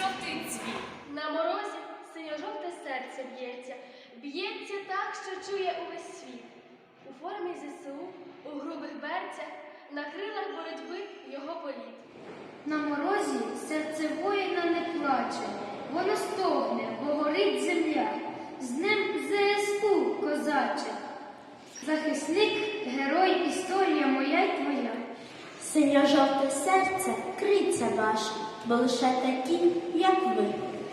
жовтий. На морозі синьо-жовте серце б'ється, б'ється так, що чує увесь світ. У формі ЗСУ, у грубих берцях, на крилах боротьби його політ. На морозі серце воїна не плаче, воно стогне, бо горить земля. З ним ЗСУ, козаче, захисник, герой, історія моя й твоя. Синьо-жовте серце криться ваша бо лише такі, як ви,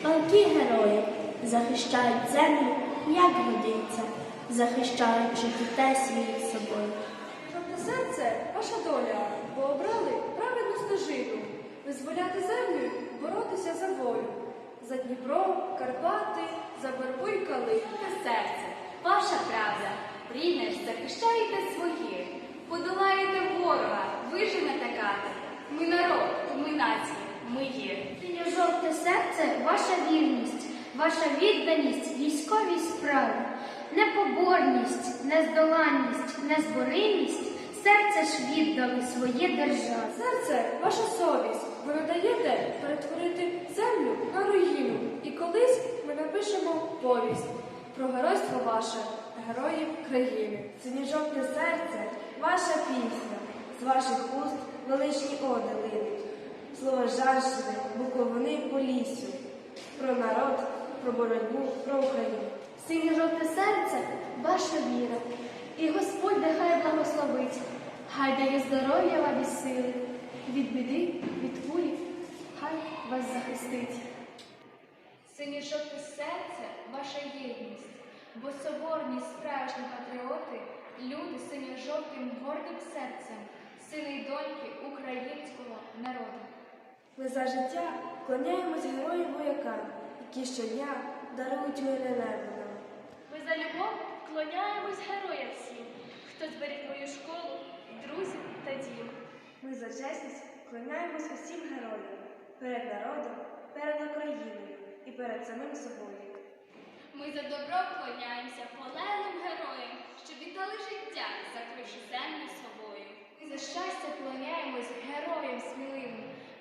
палки герої, захищають землю, як годиться, захищаючи дітей своїх собою. Жовте серце ваша доля, бо обрали правильну стежину, визволяти землю, боротися за волю. За Дніпро, Карпати, за вербу й калину. серце, ваша правда. Приймеш, захищаєте своє, подолаєте ворога, виженете кати. Ми народ, ми нація, ми є. Синьо-жовте серце ваша вірність, ваша відданість військовій справі, непоборність, нездоланність, незборимість, серце ж віддали своє державі. Серце ваша совість. Ви не даєте перетворити землю на руїну. І колись ми напишемо повість про геройство ваше, героїв країни. Синьо-жовте серце, ваша пісня, з ваших уст величні оди линуть. Слово жаршини, буковини по лісю. Про народ, про боротьбу, про Україну. Синьо-жовте серце ваша віра, і Господь нехай благословить, хай дає здоров'я вам і сили, від біди, від кулі, хай вас захистить. Синьо-жовте серце ваша єдність, бо соборні справжні патріоти, люди синьо-жовтим гордим серцем, сини й доньки українського народу. Ми за життя клоняємось героям воякам, які щодня дарують мирне небо нам. Ми за любов вклоняємось героям всім, хто зберіг мою школу, друзів та дім. Ми за чесність клоняємось усім героям перед народом, перед Україною і перед самим собою. Ми за добро вклоняємося полеглим героям, що віддали життя, закривши землю собою. Ми за щастя вклоняємось героям сміливим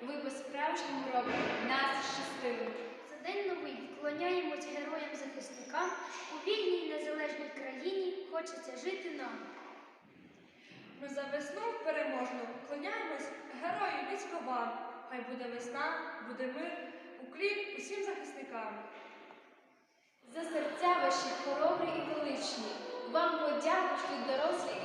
ви по-справжньому робите нас щасливими. За день новий вклоняємось героям-захисникам. У вільній незалежній країні хочеться жити нам. Ми за весну переможну вклоняємось герою військовам. Хай буде весна, буде мир, уклін усім захисникам. За серця ваші хоробрі і величні, вам подякують що дорослі.